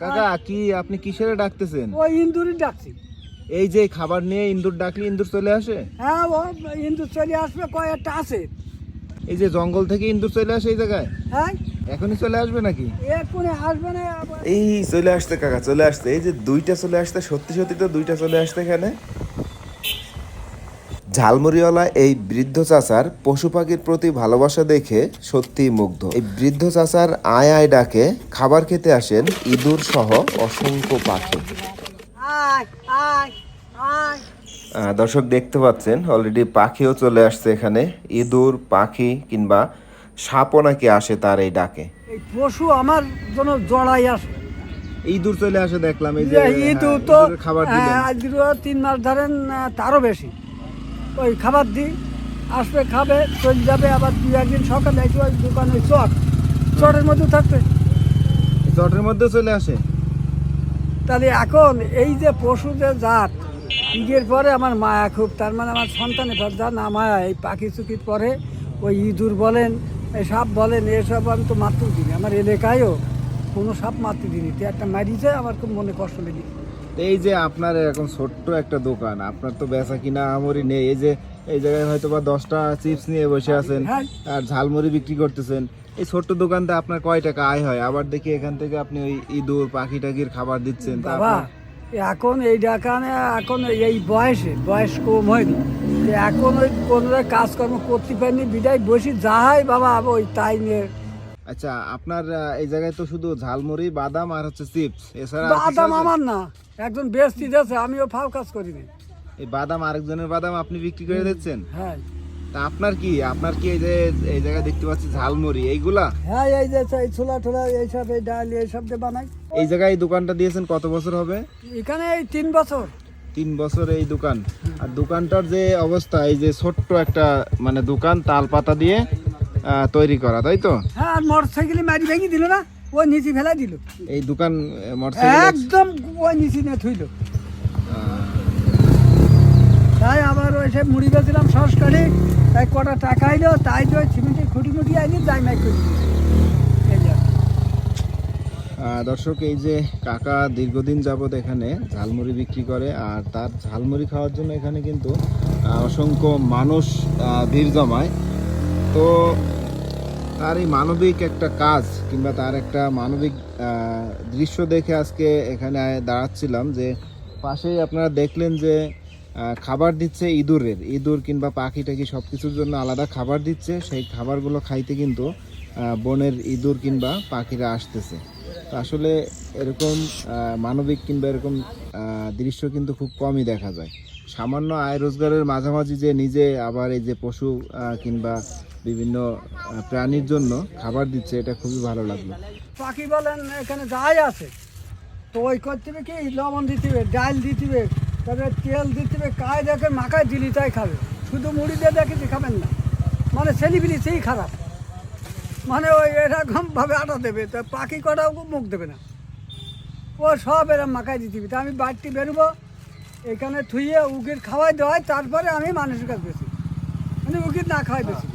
কাকা কি আপনি কিসের ডাকতেছেন? ওই ইন্দুরি ডাকছি। এই যে খাবার নিয়ে ইন্দুর ডাকলে ইন্দুর চলে আসে? হ্যাঁ ও ইন্দুর চলে আসবে কয়েকটা আছে। এই যে জঙ্গল থেকে ইন্দুর চলে আসে এই জায়গায়? হ্যাঁ। এখনই চলে আসবে নাকি? এক্ষুনি আসবে না এই চলে আসতে কাকা চলে আসতে এই যে দুইটা চলে আসতে সত্যি সত্যি তো দুইটা চলে আসতে এখানে। ঝালমুড়িওয়ালা এই বৃদ্ধ চাচার পশু পাখির প্রতি ভালোবাসা দেখে সত্যিই মুগ্ধ। এই বৃদ্ধ চাচার আয় আয় ডাকে খাবার খেতে আসেন ইঁদুর সহ অসংখ্য পাখি। দর্শক দেখতে পাচ্ছেন অলরেডি পাখিও চলে আসছে এখানে। ইঁদুর পাখি কিংবা সাপও নাকি আসে তার এই ডাকে। পশু আমার জন্য জড়াই আসে। ইঁদুর চলে আসে দেখলাম এই যে ইঁদুর হ্যাঁ, তো খাবার হ্যাঁ, তিন মাস ধরেন তারও বেশি। ওই খাবার দিই আসবে খাবে চলে যাবে আবার দু একদিন সকালে এসে ওই দোকানে চট চটের মধ্যে থাকবে। চটের মধ্যে চলে আসে? তাহলে এখন এই যে পশু যে জাত ঈদের পরে আমার মায়া খুব তার মানে আমার সন্তানের পর যা না মায়া এই পাখি চুকির পরে ওই ইঁদুর বলেন এই সাপ বলেন এসব আমি তো মারতেও দিই আমার এলাকায়ও কোনো সাপ মারতে তো একটা মারিছে আমার খুব মনে কষ্ট লেগে। তো এই যে আপনার এরকম ছোট্ট একটা দোকান আপনার তো বেচা কিনা আমরি নেই। এই যে এই জায়গায় হয়তো বা দশটা চিপস নিয়ে বসে আছেন হ্যাঁ। আর ঝালমুড়ি বিক্রি করতেছেন। এই ছোট্ট দোকানটা আপনার কয় টাকা আয় হয়? আবার দেখি এখান থেকে আপনি ওই ইঁদুর পাখি টাকির খাবার দিচ্ছেন বাবা এখন এই ডাকানে এখন এই বয়সে বয়স কম হয়নি এখন ওই কোনো কাজকর্ম করতে পারিনি বিদায় বসি যা হয় বাবা ওই তাই নিয়ে আচ্ছা আপনার এই জায়গায় তো শুধু ঝালমুড়ি বাদাম আর হচ্ছে চিপস। এছাড়া বাদাম? আমার না। একজন বেস্তি দিয়েছে আমিও ফাও কাজ করিনি। এই বাদাম আরেকজনের বাদাম আপনি বিক্রি করে দিচ্ছেন? হ্যাঁ। তা আপনার কি? আপনার কি এই যে এই জায়গায় দেখতে পাচ্ছি ঝালমুড়ি এইগুলা? হ্যাঁ এই যে এই ছোলা টোলা এইসব এই ডাল এইসব দিয়ে বানাই। এই জায়গায় এই দোকানটা দিয়েছেন কত বছর হবে? এখানে এই তিন বছর। তিন বছর এই দোকান। আর দোকানটার যে অবস্থা এই যে ছোট্ট একটা মানে দোকান তাল পাতা দিয়ে তৈরি করা তাই তো? হ্যাঁ আর মারি ভেঙে দিল না ওই নিচে ফেলাই দিল। এই দোকান মোটরসাইকেল একদম ওই নিচে নিয়ে থইল। তাই আবার ওই সে মুড়ি বেছিলাম সরকারি তাই কটা টাকা আইলো তাই তো সিমেন্টের খুঁটি মুটি আইনি যাই মাই করে। দর্শক এই যে কাকা দীর্ঘদিন যাবত এখানে ঝালমুড়ি বিক্রি করে আর তার ঝালমুড়ি খাওয়ার জন্য এখানে কিন্তু অসংখ্য মানুষ ভিড় জমায়। তো তার এই মানবিক একটা কাজ কিংবা তার একটা মানবিক দৃশ্য দেখে আজকে এখানে দাঁড়াচ্ছিলাম যে পাশেই আপনারা দেখলেন যে খাবার দিচ্ছে ইঁদুরের। ইঁদুর কিংবা পাখি টাকি সব কিছুর জন্য আলাদা খাবার দিচ্ছে। সেই খাবারগুলো খাইতে কিন্তু বনের ইঁদুর কিংবা পাখিরা আসতেছে। তো আসলে এরকম মানবিক কিংবা এরকম দৃশ্য কিন্তু খুব কমই দেখা যায়। সামান্য আয় রোজগারের মাঝামাঝি যে নিজে আবার এই যে পশু কিংবা বিভিন্ন প্রাণীর জন্য খাবার দিচ্ছে, এটা খুবই ভালো লাগল। পাখি বলেন, এখানে যাই আছে। তো ওই করতে কি? লবণ দিতে হবে, ডাল দিতে হবে, তারপরে তেল দিতে হবে, কায় দেখে মাখায় দিলি তাই খাবে। শুধু মুড়ি দিয়ে দেখে খাবেন না। মানে ছেলিবিলি সেই খারাপ। মানে ওই এরকম ভাবে আটা দেবে, তো পাখি কটাও মুখ দেবে না। ও সব এরকম মাখায় দিতে হবে। তা আমি বাড়িটি বেরোবো এখানে থুইয়ে উকির খাওয়াই দেওয়াই তারপরে আমি মানুষের কাছে বেশি মানে উকির না খাওয়াই বেশি।